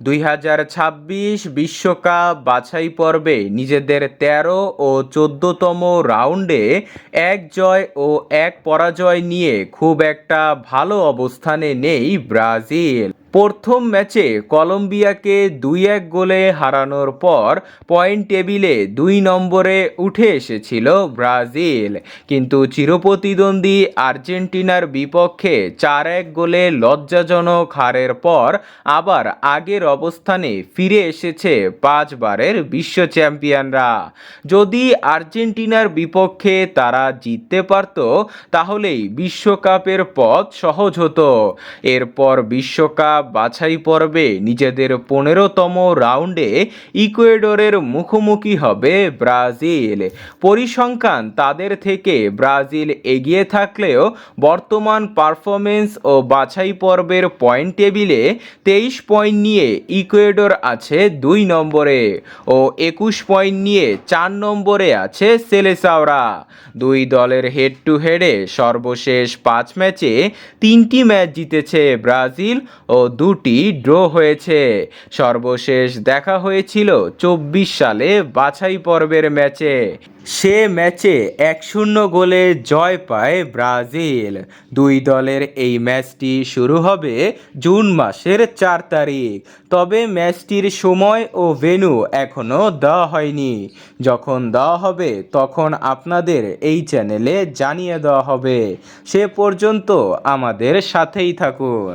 দুই হাজার ছাব্বিশ বিশ্বকাপ বাছাই পর্বে নিজেদের তেরো ও চোদ্দতম রাউন্ডে এক জয় ও এক পরাজয় নিয়ে খুব একটা ভালো অবস্থানে নেই ব্রাজিল। প্রথম ম্যাচে কলম্বিয়াকে দুই এক গোলে হারানোর পর পয়েন্ট টেবিলে দুই নম্বরে উঠে এসেছিল ব্রাজিল। কিন্তু চিরপ্রতিদ্বন্দ্বী আর্জেন্টিনার বিপক্ষে চার এক গোলে লজ্জাজনক হারের পর আবার আগের অবস্থানে ফিরে এসেছে পাঁচবারের বিশ্ব চ্যাম্পিয়নরা। যদি আর্জেন্টিনার বিপক্ষে তারা জিততে পারত, তাহলেই বিশ্বকাপের পথ সহজ হতো। এরপর বিশ্বকাপ বাছাই পর্বে নিজেদের পনেরোতম রাউন্ডে ইকুয়েডরের মুখোমুখি হবে ব্রাজিল। পরিসংখ্যান তাদের থেকে ব্রাজিল এগিয়ে থাকলেও বর্তমান পারফরমেন্স ও বাছাই পর্বের পয়েন্ট টেবিলে তেইশ পয়েন্ট নিয়ে ইকুয়েডর আছে দুই নম্বরে ও একুশ পয়েন্ট নিয়ে চার নম্বরে আছে সেলেসাওরা। দুই দলের হেড টু হেডে সর্বশেষ পাঁচ ম্যাচে তিনটি ম্যাচ জিতেছে ব্রাজিল ও দুটি ড্র হয়েছে। সর্বশেষ দেখা হয়েছিল চব্বিশ সালে বাছাই পর্বের ম্যাচে। সে ম্যাচে এক শূন্য গোলে জয় পায় ব্রাজিল। দুই দলের এই ম্যাচটি শুরু হবে জুন মাসের চার তারিখ। তবে ম্যাচটির সময় ও ভেন্যু এখনও দেওয়া হয়নি। যখন দেওয়া হবে, তখন আপনাদের এই চ্যানেলে জানিয়ে দেওয়া হবে। সে পর্যন্ত আমাদের সাথেই থাকুন।